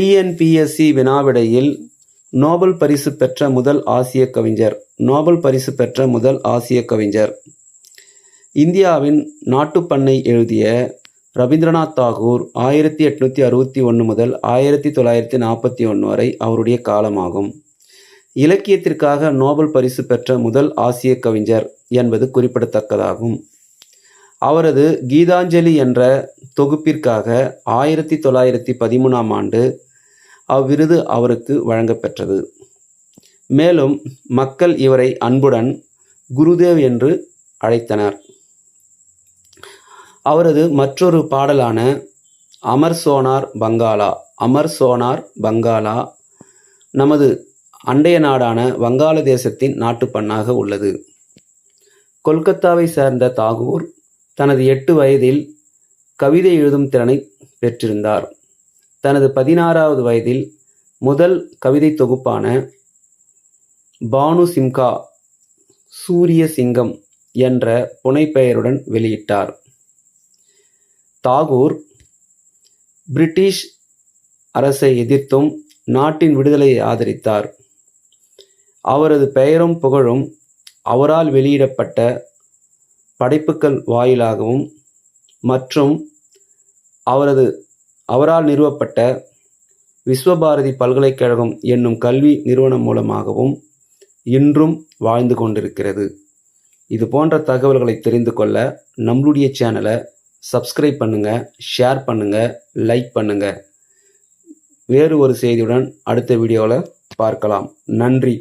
TNPSC வினாவிடையில் Nobel பரிசு பெற்ற முதல் ஆசிய கவிஞர் நோபல் பரிசு பெற்ற முதல் ஆசிய கவிஞர். இந்தியாவின் நாட்டுப்பண்ணை எழுதிய ரவீந்திரநாத் தாகூர் ஆயிரத்தி எட்நூற்றி அறுபத்தி ஒன்று முதல் ஆயிரத்தி தொள்ளாயிரத்தி நாற்பத்தி ஒன்று வரை அவருடைய காலமாகும். இலக்கியத்திற்காக நோபல் பரிசு பெற்ற முதல் ஆசிய கவிஞர் என்பது குறிப்பிடத்தக்கதாகும். அவரது கீதாஞ்சலி என்ற தொகுப்பிற்காக ஆயிரத்தி தொள்ளாயிரத்தி பதிமூணாம் ஆண்டு அவ்விருது அவருக்கு வழங்கப்பெற்றது. மேலும் மக்கள் இவரை அன்புடன் குருதேவ் என்று அழைத்தனர். அவரது மற்றொரு பாடலான அமர் சோனார் பங்காலா அமர் சோனார் பங்காலா நமது அண்டைய நாடான வங்காளதேசத்தின் நாட்டுப்பண்ணாக உள்ளது. கொல்கத்தாவை சேர்ந்த தாகூர் தனது எட்டு வயதில் கவிதை எழுதும் திறனை பெற்றிருந்தார். தனது பதினாறாவது வயதில் முதல் கவிதை தொகுப்பான பானு சிம்கா சூரிய சிங்கம் என்ற புனைப்பெயருடன் வெளியிட்டார். தாகூர் பிரிட்டிஷ் அரசை எதிர்த்தும் நாட்டின் விடுதலையை ஆதரித்தார். அவரது பெயரும் புகழும் அவரால் வெளியிடப்பட்ட படைப்புகள் வாயிலாகவும் மற்றும் அவரது அவரால் நிறுவப்பட்ட விஸ்வபாரதி பல்கலைக்கழகம் என்னும் கல்வி நிறுவனம் மூலமாகவும் இன்றும் வாழ்ந்து கொண்டிருக்கிறது. இது போன்ற தகவல்களை தெரிந்து கொள்ள நம்மளுடைய சேனலை சப்ஸ்கிரைப் பண்ணுங்கள் ஷேர் பண்ணுங்கள் லைக் பண்ணுங்கள் வேறு ஒரு செய்தியுடன் அடுத்த வீடியோவில் பார்க்கலாம். நன்றி.